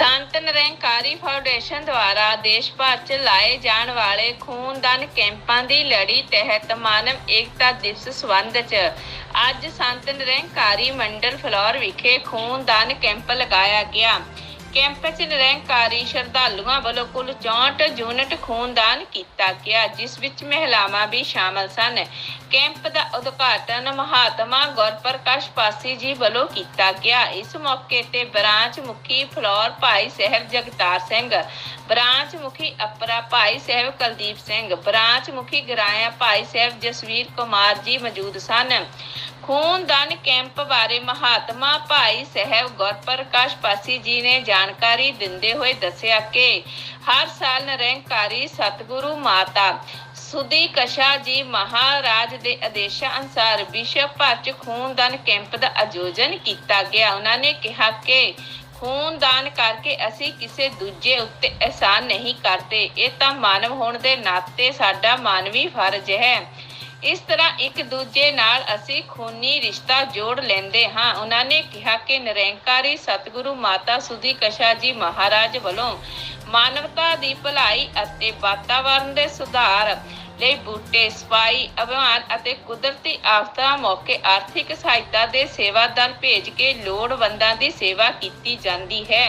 Sant Nirankari foundation ਦੁਆਰਾ ਦੇਸ਼ ਭਰ 'ਚ ਲਾਏ ਜਾਣ ਵਾਲੇ ਖੂਨਦਾਨ ਕੈਂਪਾਂ ਦੀ ਲੜੀ ਤਹਿਤ ਮਾਨਵ ਏਕਤਾ ਦਿਵਸ ਸੰਬੰਧ 'ਚ ਅੱਜ ਸੰਤ ਨਿਰੰਕਾਰੀ ਮੰਡਲ ਫਲੋਰ ਵਿਖੇ ਖੂਨਦਾਨ ਕੈਂਪ ਲਗਾਇਆ ਗਿਆ। ਕੈਂਪ 'ਚ ਨਿਰੰਕਾਰੀ ਸ਼ਰਧਾਲੂਆਂ ਵੱਲੋਂ ਕੁੱਲ 64 ਯੂਨਿਟ ਖੂਨਦਾਨ ਕੀਤਾ ਗਿਆ, ਜਿਸ ਵਿੱਚ ਮਹਿਲਾਵਾਂ ਵੀ ਸ਼ਾਮਲ ਸਨ। ਕੈਂਪ ਦਾ ਉਦਘਾਟਨ ਮਹਾਤਮਾ ਗੁਰਪ੍ਰਕਾਸ਼ ਪਾਸੀ ਜੀ ਵੱਲੋਂ ਕੀਤਾ ਗਿਆ। ਇਸ ਮੌਕੇ ਤੇ ਬ੍ਰਾਂਚ ਮੁਖੀ ਫਲੋਰ ਭਾਈ ਸਾਹਿਬ ਜਗਤਾਰ ਸਿੰਘ, ਬ੍ਰਾਂਚ ਮੁਖੀ ਅਪਰਾ ਭਾਈ ਸਾਹਿਬ ਕੁਲਦੀਪ ਸਿੰਘ, ਬ੍ਰਾਂਚ ਮੁਖੀ ਗਰਾਇਆ ਭਾਈ ਸਾਹਿਬ ਜਸਵੀਰ ਕੁਮਾਰ ਜੀ ਮੌਜੂਦ ਸਨ। ਖੂਨਦਾਨ ਕੈਂਪ ਬਾਰੇ ਮਹਾਤਮਾ ਭਾਈ ਸਾਹਿਬ ਗੁਰਪ੍ਰਕਾਸ਼ ਪਾਸੀ ਜੀ ਨੇ ਜਾਣਕਾਰੀ ਦਿੰਦੇ ਹੋਏ ਦੱਸਿਆ ਕਿ ਹਰ ਸਾਲ ਨਿਰੰਕਾਰੀ ਸਤਿਗੁਰੂ ਮਾਤਾ ਸੁਦੀ ਕਸ਼ਾ ਜੀ ਮਹਾਰਾਜ ਦੇ ਆਦੇਸ਼ਾਂ ਅਨੁਸਾਰ ਵਿਸ਼ਵ ਭਰ 'ਚ ਖੂਨਦਾਨ ਕੈਂਪ ਦਾ ਆਯੋਜਨ ਕੀਤਾ ਗਿਆ। ਉਹਨਾਂ ਨੇ ਕਿਹਾ ਕਿ ਖੂਨਦਾਨ ਕਰਕੇ ਅਸੀਂ ਕਿਸੇ ਦੂਜੇ ਉੱਤੇ ਅਹਿਸਾਨ ਨਹੀਂ ਕਰਦੇ। ਇਹ ਤਾਂ ਮਾਨਵ ਹੋਣ ਦੇ ਨਾਤੇ ਸਾਡਾ ਮਾਨਵੀ ਫਰਜ਼ ਹੈ। ਇਸ ਤਰ੍ਹਾਂ ਇੱਕ ਦੂਜੇ ਨਾਲ ਅਸੀਂ ਖੂਨੀ ਰਿਸ਼ਤਾ ਜੋੜ ਲੈਂਦੇ ਹਾਂ। ਉਹਨਾਂ ਨੇ ਕਿਹਾ ਕਿ ਨਿਰੰਕਾਰੀ ਸਤਿਗੁਰੂ ਮਾਤਾ ਸੁਦੀ ਕਸ਼ਾ ਜੀ ਮਹਾਰਾਜ ਵੱਲੋਂ ਮਾਨਵਤਾ ਦੀ ਭਲਾਈ ਅਤੇ ਵਾਤਾਵਰਣ ਦੇ ਸੁਧਾਰ ਲਈ ਬੂਟੇ ਸਪਾਈ ਅਭਿਆਨ ਅਤੇ ਕੁਦਰਤੀ ਆਫਤਾਂ ਮੌਕੇ ਆਰਥਿਕ ਸਹਾਇਤਾ ਦੇ ਸੇਵਾ ਦਲ ਭੇਜ ਕੇ ਲੋੜਵੰਦਾਂ ਦੀ ਸੇਵਾ ਕੀਤੀ ਜਾਂਦੀ ਹੈ।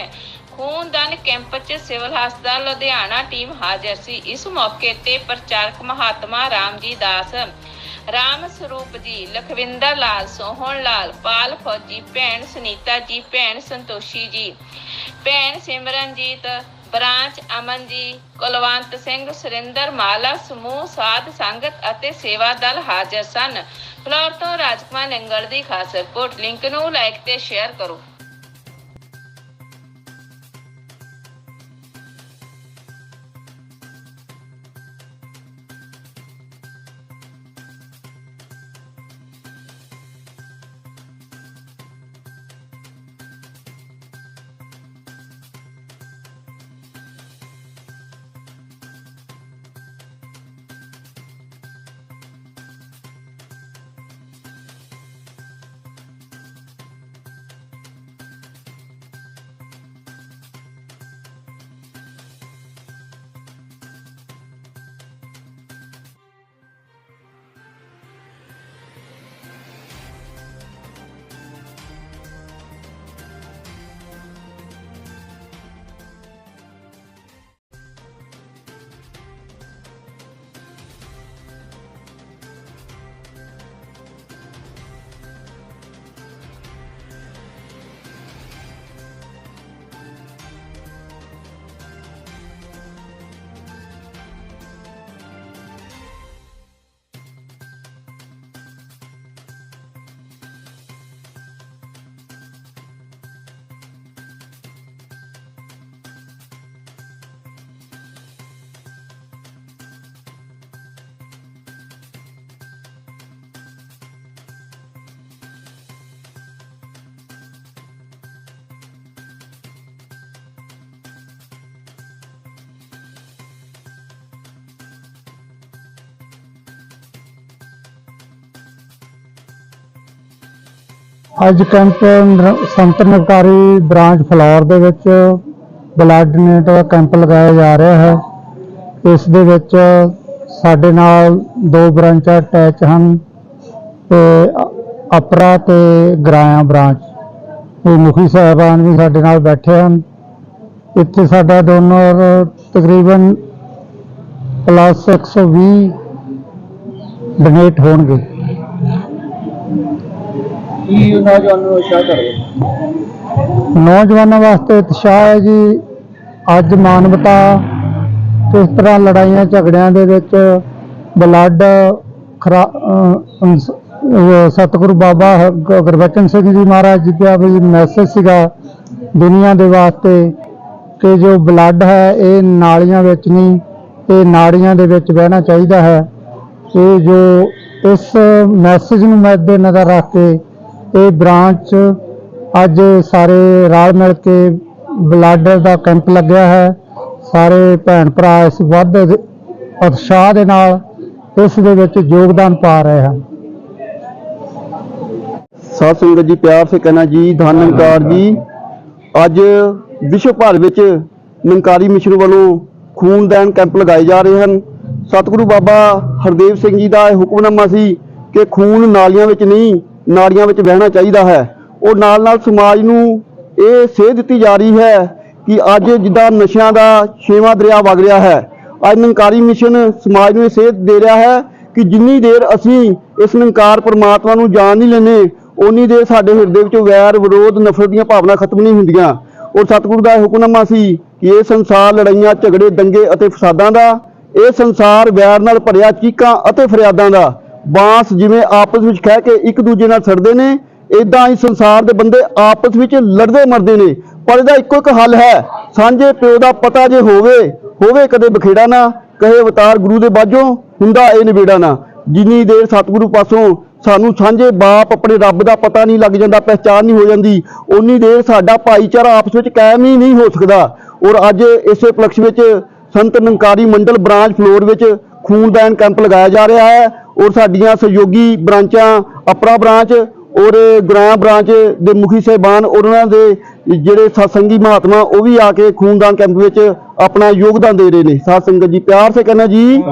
ਖੂਨਦਾਨ ਕੈਂਪ 'ਚ ਸਿਵਲ ਹਸਪਤਾਲ ਲੁਧਿਆਣਾ ਟੀਮ ਹਾਜ਼ਰ ਸੀ। ਇਸ ਮੌਕੇ ਤੇ ਪ੍ਰਚਾਰਕ ਮਹਾਤਮਾ ਰਾਮਜੀ ਦਾਸ ਰਾਮ ਸਰੂਪ ਜੀ, ਲਖਵਿੰਦਰ ਲਾਲ, ਸੋਹਣ ਲਾਲ, ਪਾਲ ਫੌਜੀ ਭੈਣ ਸੁਨੀਤਾ ਜੀ, ਭੈਣ ਸੰਤੋਸ਼ੀ ਜੀ, ਭੈਣ ਸਿਮਰਨਜੀਤ, ਬ੍ਰਾਂਚ ਅਮਨ ਜੀ, ਕੁਲਵੰਤ ਸਿੰਘ, ਸੁਰਿੰਦਰ ਮਾਲਾ, ਸਮੂਹ ਸਾਧ ਸੰਗਤ ਅਤੇ ਸੇਵਾ ਦਲ ਹਾਜ਼ਰ ਸਨ। ਫਲੋਰ ਤੋਂ ਰਾਜਕੁਮਾਰ ਨੰਗਲ ਦੀ ਖਾਸ ਰਿਪੋਰਟ। ਲਿੰਕ ਨੂੰ ਲਾਈਕ ਤੇ ਸ਼ੇਅਰ ਕਰੋ। ਅੱਜ ਕੈਂਪ ਨਰ- ਸੰਤ ਨਿਰਕਾਰੀ ਬ੍ਰਾਂਚ ਫਲੋਰ ਦੇ ਵਿੱਚ ਬਲੱਡ ਡੋਨੇਟ ਦਾ ਕੈਂਪ ਲਗਾਇਆ ਜਾ ਰਿਹਾ ਹੈ। ਇਸ ਦੇ ਵਿੱਚ ਸਾਡੇ ਨਾਲ ਦੋ ਬ੍ਰਾਂਚਾਂ ਅਟੈਚ ਹਨ ਤੇ ਅਪਰਾ ਤੇ ਗਰਾਇਆ ਬ੍ਰਾਂਚ। ਇਹ ਮੁਖੀ ਸਾਹਿਬਾਨ ਵੀ ਸਾਡੇ ਨਾਲ ਬੈਠੇ ਹਨ। ਇੱਥੇ ਸਾਡਾ ਡੋਨਰ ਤਕਰੀਬਨ ਪਲੱਸ 120 ਡੋਨੇਟ ਹੋਣਗੇ। ਕੀ ਨੌਜਵਾਨਾਂ ਨੂੰ ਉਤਸ਼ਾਹ ਕਰਦੇ ਨੌਜਵਾਨਾਂ ਵਾਸਤੇ ਉਤਸ਼ਾਹ ਹੈ ਜੀ, ਅੱਜ ਮਾਨਵਤਾ, ਕਿਸ ਤਰ੍ਹਾਂ ਲੜਾਈਆਂ ਝਗੜਿਆਂ ਦੇ ਵਿੱਚ ਬਲੱਡ ਖਰਾ ਸਤਿਗੁਰੂ ਬਾਬਾ ਗੁਰਬਚਨ ਸਿੰਘ ਜੀ ਮਹਾਰਾਜ ਜੀ ਦਾ ਵੀ ਮੈਸੇਜ ਸੀਗਾ ਦੁਨੀਆ ਦੇ ਵਾਸਤੇ ਕਿ ਜੋ ਬਲੱਡ ਹੈ, ਇਹ ਨਾਲੀਆਂ ਵਿੱਚ ਨਹੀਂ, ਇਹ ਨਾੜੀਆਂ ਦੇ ਵਿੱਚ ਬਹਿਣਾ ਚਾਹੀਦਾ ਹੈ। ਇਹ ਜੋ ਇਸ ਮੈਸੇਜ ਨੂੰ ਮੱਦੇ ਨਜ਼ਰ ਰੱਖ ਕੇ ਇਹ ਬ੍ਰਾਂਚ ਅੱਜ ਸਾਰੇ ਰਲ ਮਿਲ ਕੇ ਬਲੱਡ ਦਾ ਕੈਂਪ ਲੱਗਿਆ ਹੈ। ਸਾਰੇ ਭੈਣ ਭਰਾ ਇਸ ਵੱਧ ਉਤਸ਼ਾਹ ਦੇ ਨਾਲ ਇਸ ਦੇ ਵਿੱਚ ਯੋਗਦਾਨ ਪਾ ਰਹੇ ਹਨ। ਸਾਧ ਸੰਗਤ ਜੀ, ਪਿਆਰ ਸੇ ਕਹਿਣਾ ਜੀ ਧੰਨਕਾਰ ਜੀ। ਅੱਜ ਵਿਸ਼ਵ ਭਰ ਵਿੱਚ ਨਿਰੰਕਾਰੀ ਮਿਸ਼ਨ ਵੱਲੋਂ ਖੂਨਦਾਨ ਕੈਂਪ ਲਗਾਏ ਜਾ ਰਹੇ ਹਨ। ਸਤਿਗੁਰੂ ਬਾਬਾ ਹਰਦੇਵ ਸਿੰਘ ਜੀ ਦਾ ਇਹ ਹੁਕਮਨਾਮਾ ਸੀ ਕਿ ਖੂਨ ਨਾਲੀਆਂ ਵਿੱਚ ਨਹੀਂ ਨਾੜੀਆਂ ਵਿੱਚ ਵਹਿਣਾ ਚਾਹੀਦਾ ਹੈ। ਉਹ ਨਾਲ ਨਾਲ ਸਮਾਜ ਨੂੰ ਇਹ ਸੇਧ ਦਿੱਤੀ ਜਾ ਰਹੀ ਹੈ ਕਿ ਅੱਜ ਜਿੱਦਾਂ ਨਸ਼ਿਆਂ ਦਾ ਛੇਵਾਂ ਦਰਿਆ ਵਗ ਰਿਹਾ ਹੈ, ਅੱਜ ਨੰਕਾਰੀ ਮਿਸ਼ਨ ਸਮਾਜ ਨੂੰ ਇਹ ਸੇਧ ਦੇ ਰਿਹਾ ਹੈ ਕਿ ਜਿੰਨੀ ਦੇਰ ਅਸੀਂ ਇਸ ਨੰਕਾਰ ਪਰਮਾਤਮਾ ਨੂੰ ਜਾਣ ਨਹੀਂ ਲੈਂਦੇ ਉਨੀ ਦੇਰ ਸਾਡੇ ਹਿਰਦੇ ਵਿੱਚ ਵੈਰ, ਵਿਰੋਧ, ਨਫ਼ਰਤ ਦੀਆਂ ਭਾਵਨਾ ਖਤਮ ਨਹੀਂ ਹੁੰਦੀਆਂ। ਔਰ ਸਤਿਗੁਰੂ ਦਾ ਇਹ ਹੁਕਮਨਾਮਾ ਸੀ ਕਿ ਇਹ ਸੰਸਾਰ ਲੜਾਈਆਂ, ਝਗੜੇ, ਦੰਗੇ ਅਤੇ ਫਸਾਦਾਂ ਦਾ, ਇਹ ਸੰਸਾਰ ਵੈਰ ਨਾਲ ਭਰਿਆ ਚੀਕਾਂ ਅਤੇ ਫਰਿਆਦਾਂ ਦਾ ਬਾਂਸ ਜਿਵੇਂ ਆਪਸ ਵਿੱਚ ਖਹਿ ਕੇ ਇੱਕ ਦੂਜੇ ਨਾਲ ਸੜਦੇ ਨੇ ਇਦਾਂ ਹੀ ਸੰਸਾਰ ਦੇ ਬੰਦੇ ਆਪਸ ਵਿੱਚ ਲੜਦੇ ਮਰਦੇ ਨੇ। ਪਰ ਇਹਦਾ ਇੱਕੋ ਇੱਕ ਹੱਲ ਹੈ, ਸਾਂਝੇ ਪਿਓ ਦਾ ਪਤਾ ਜੇ ਹੋਵੇ ਹੋਵੇ ਕਦੇ ਬਖੇੜਾ ਨਾ, ਕਹੇ ਅਵਤਾਰ ਗੁਰੂ ਦੇ ਬਾਝੋਂ, ਹੁੰਦਾ ਇਹ ਨਿਬੇੜਾ ਨਾ। ਜਿੰਨੀ ਦੇਰ ਸਤਿਗੁਰੂ ਪਾਸੋਂ ਸਾਨੂੰ ਸਾਂਝੇ ਬਾਪ ਆਪਣੇ ਰੱਬ ਦਾ ਪਤਾ ਨਹੀਂ ਲੱਗ ਜਾਂਦਾ ਪਹਿਚਾਨ ਨਹੀਂ ਹੋ ਜਾਂਦੀ ਉਨੀ ਦੇਰ ਸਾਡਾ ਭਾਈਚਾਰਾ ਆਪਸ ਵਿੱਚ ਕਾਇਮ ਹੀ ਨਹੀਂ ਹੋ ਸਕਦਾ। ਔਰ ਅੱਜ ਇਸੇ ਪਲਕਸ਼ ਵਿੱਚ ਸੰਤ ਨੰਕਾਰੀ ਮੰਡਲ ਬ੍ਰਾਂਚ ਫਲੋਰ ਵਿੱਚ ਖੂਨਦਾਨ ਕੈਂਪ ਲਗਾਇਆ ਜਾ ਰਿਹਾ ਹੈ। ਔਰ ਸਾਡੀਆਂ ਸਹਿਯੋਗੀ ਬ੍ਰਾਂਚਾਂ ਅਪਰਾ ਬ੍ਰਾਂਚ ਔਰ ਗ੍ਰਾਮ ਬ੍ਰਾਂਚ ਦੇ ਮੁਖੀ ਸਹਿਬਾਨ ਔਰ ਉਹਨਾਂ ਦੇ ਜਿਹੜੇ ਸਤਸੰਗੀ ਮਹਾਤਮਾ ਉਹ ਵੀ ਆ ਕੇ ਖੂਨਦਾਨ ਕੈਂਪ ਵਿੱਚ ਆਪਣਾ ਯੋਗਦਾਨ ਦੇ ਰਹੇ ਨੇ। ਸਾਧ ਸੰਗਤ ਜੀ, ਪਿਆਰ ਸੇ ਕਹਿਣਾ ਜੀ।